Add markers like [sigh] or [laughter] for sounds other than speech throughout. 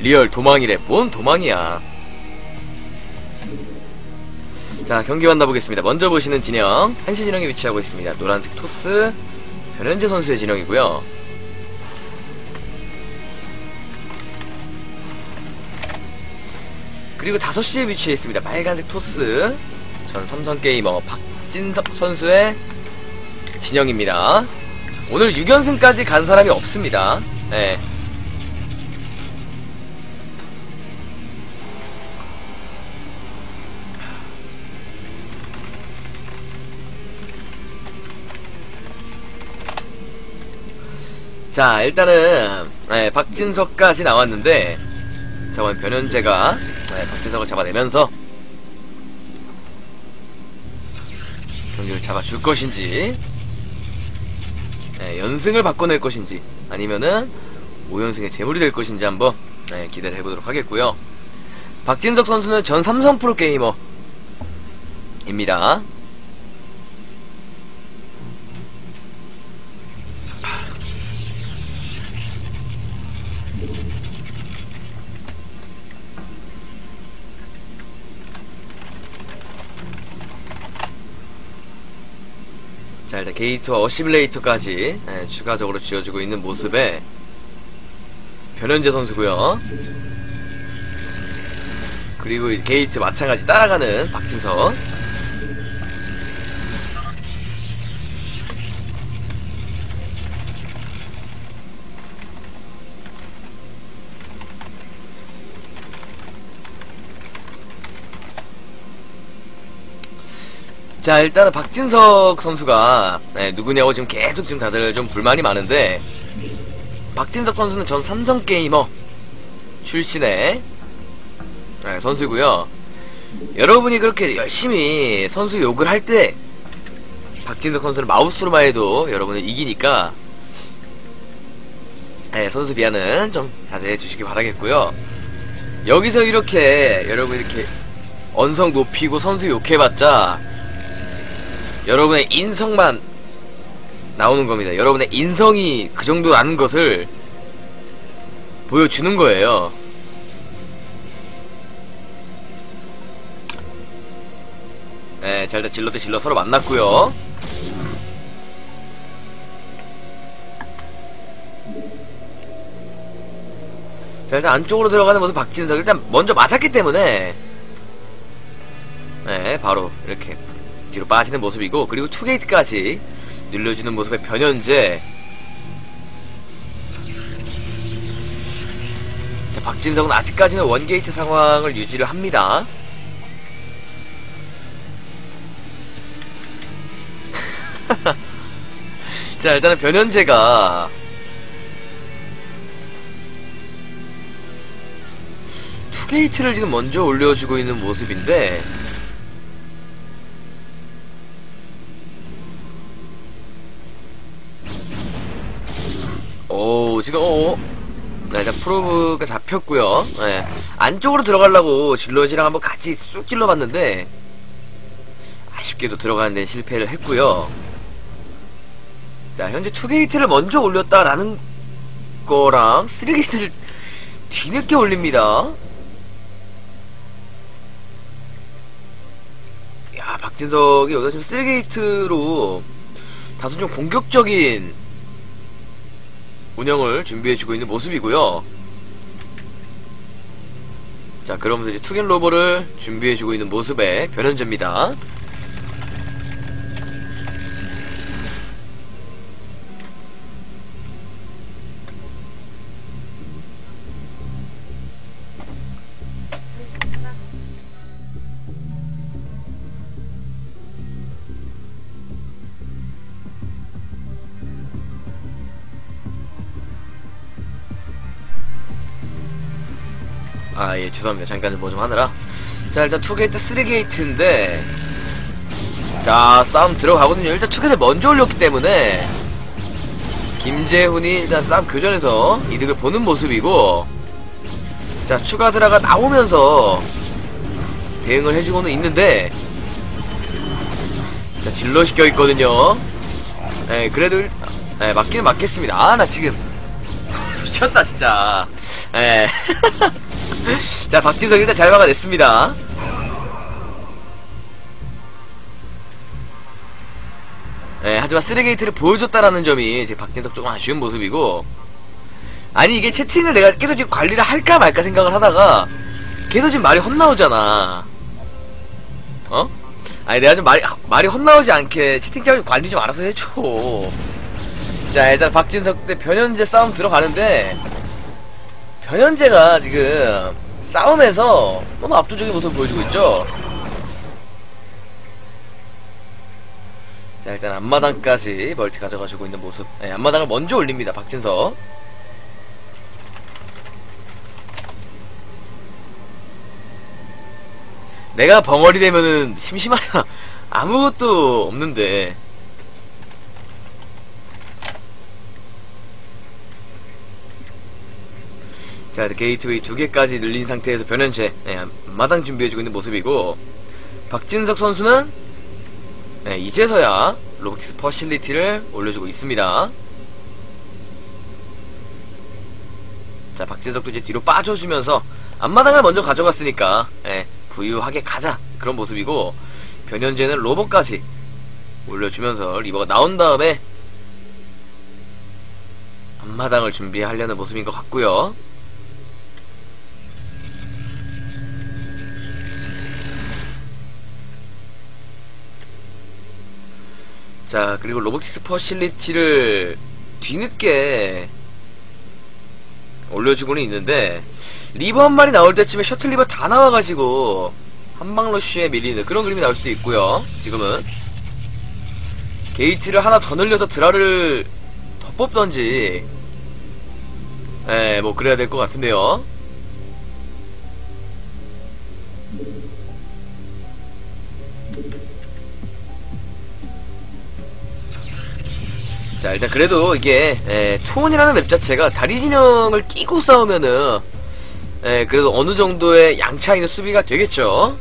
리얼 도망이래. 뭔 도망이야. 자, 경기 만나보겠습니다. 먼저 보시는 진영. 한시 진영에 위치하고 있습니다. 노란색 토스, 변현재 선수의 진영이고요. 그리고 5시에 위치해 있습니다. 빨간색 토스, 전 삼성게이머 박진석 선수의 진영입니다. 오늘 6연승까지 간 사람이 없습니다. 네. 자, 일단은, 네, 박진석까지 나왔는데, 저번 변현재가, 네, 박진석을 잡아내면서, 경기를 잡아줄 것인지, 네, 연승을 바꿔낼 것인지, 아니면은, 5연승의 재물이 될 것인지 한번, 네, 기대를 해보도록 하겠고요 박진석 선수는 전 삼성 프로게이머, 입니다. 자 일단 게이트와 어시뮬레이터까지 예, 추가적으로 지어주고 있는 모습에 변현재 선수고요. 그리고 이 게이트 마찬가지 따라가는 박진석 자 일단은 박진석 선수가 네, 누구냐고 지금 계속 지금 다들 좀 불만이 많은데 박진석 선수는 전 삼성 게이머 출신의 네, 선수고요. 여러분이 그렇게 열심히 선수 욕을 할 때 박진석 선수는 마우스로만 해도 여러분을 이기니까 네, 선수 비하는 좀 자제해 주시기 바라겠고요. 여기서 이렇게 여러분 이렇게 언성 높이고 선수 욕해봤자 여러분의 인성만 나오는 겁니다. 여러분의 인성이 그 정도 나는 것을 보여주는 거예요. 네, 자 일단 질러 대 질러 서로 만났고요. 자 일단 안쪽으로 들어가는 모습 박진석 일단 먼저 맞았기 때문에 네 바로 이렇게 뒤로 빠지는 모습이고 그리고 투게이트까지 늘려주는 모습의 변현재. 자 박진석은 아직까지는 원게이트 상황을 유지를 합니다. [laughs] 자 일단은 변현재가 투게이트를 지금 먼저 올려주고 있는 모습인데 네, 일단 프로브가 잡혔고요. 네, 안쪽으로 들어가려고 질러지랑 한번 같이 쑥 찔러봤는데 아쉽게도 들어가는 데 실패를 했고요. 자 현재 투게이트를 먼저 올렸다라는 거랑 3게이트를 뒤늦게 올립니다. 야 박진석이 여기서 지금 3게이트로 다소 좀 공격적인 운영을 준비해주고 있는 모습이고요. 자, 그러면서 이제 투겐 로버를 준비해주고 있는 모습의 변현재입니다. 아, 예, 죄송합니다. 잠깐 뭐 좀 하느라. 자, 일단 투게이트, 쓰리게이트인데, 자, 싸움 들어가거든요. 일단 투게이트 먼저 올렸기 때문에, 김재훈이 일단 싸움 교전에서 이득을 보는 모습이고, 자, 추가 드라가 나오면서, 대응을 해주고는 있는데, 자, 질럿이 껴있거든요. 예, 그래도, 일, 예, 맞기는 맞겠습니다. 아, 나 지금, [laughs] 미쳤다 진짜 예. [laughs] [laughs] 자 박진석 일단 잘 막아냈습니다. 예, 하지만 쓰레게이트를 보여줬다라는 점이 제 박진석 조금 아쉬운 모습이고 아니 이게 채팅을 내가 계속 지금 관리를 할까 말까 생각을 하다가 계속 지금 말이 헛나오잖아. 어? 아니 내가 좀 말이 말이 헛나오지 않게 채팅창 좀 관리 좀 알아서 해줘. 자 일단 박진석 대 변현재 싸움 들어가는데 변현재가 지금 싸움에서 너무 압도적인 모습을 보여주고 있죠? 자 일단 앞마당까지 멀티 가져가시고 있는 모습. 네, 앞마당을 먼저 올립니다 박진석 내가 벙어리 되면은 심심하잖아 아무것도 없는데 자 게이트웨이 두 개까지 늘린 상태에서 변현재 네, 마당 준비해주고 있는 모습이고 박진석 선수는 네, 이제서야 로보틱스 퍼실리티를 올려주고 있습니다. 자 박진석도 이제 뒤로 빠져주면서 앞마당을 먼저 가져갔으니까 예, 부유하게 가자. 그런 모습이고 변현재는 로봇까지 올려주면서 리버가 나온 다음에 앞마당을 준비하려는 모습인 것 같고요 자 그리고 로보틱스 퍼실리티를 뒤늦게 올려주고는 있는데 리버 한 마리 나올 때쯤에 셔틀 리버 다 나와가지고 한방 러쉬에 밀리는 그런 그림이 나올 수도 있고요 지금은. 게이트를 하나 더 늘려서 드라를 더 뽑던지 에뭐 그래야 될 것 같은데요 자 일단 그래도 이게 에, 투혼이라는 맵 자체가 다리 진영을 끼고 싸우면은 에, 그래도 어느 정도의 양차 있는 수비가 되겠죠?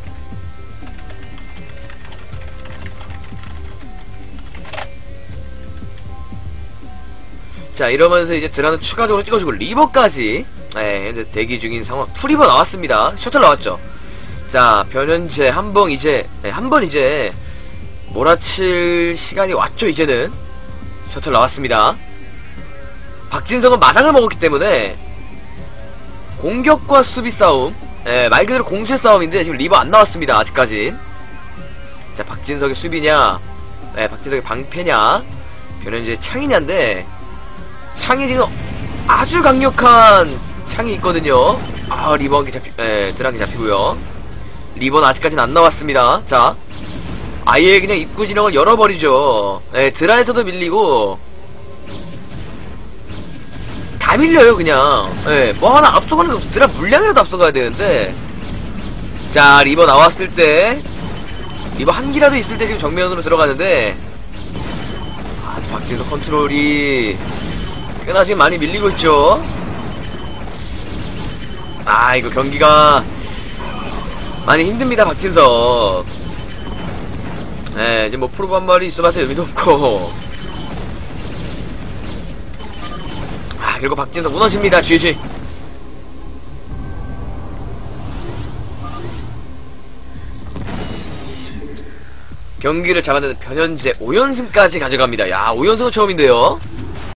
자 이러면서 이제 드라는 추가적으로 찍어주고 리버까지 에, 현재 대기 중인 상황 투리버 나왔습니다. 셔틀 나왔죠? 자 변현재 한 번 이제 한 번 이제 몰아칠 시간이 왔죠 이제는 셔틀 나왔습니다. 박진성은 마당을 먹었기 때문에 공격과 수비 싸움 예, 말 그대로 공수의 싸움인데 지금 리버 안 나왔습니다. 아직까진 자 박진석의 수비냐 예, 박진석의 방패냐 변현재 창이냐인데 창이 지금 아주 강력한 창이 있거든요. 아 리버 한개 잡히 예, 드라기 잡히고요. 리버는 아직까지는 안 나왔습니다. 자 아예 그냥 입구 진영을 열어버리죠. 예, 드라에서도 밀리고 다 밀려요 그냥. 예, 뭐 하나 앞서가는 게 없어. 드라 물량이라도 앞서가야 되는데 자 리버 나왔을 때 리버 한 기라도 있을 때 지금 정면으로 들어가는데 아직 박진석 컨트롤이 꽤나 지금 많이 밀리고 있죠. 아 이거 경기가 많이 힘듭니다 박진석. 예, 이제 뭐한 마리 있어봤자 의미도 없고. 아, 그리고 박진석 무너집니다, GG. 경기를 잡았는데 변현재 5연승까지 가져갑니다. 야, 5연승은 처음인데요.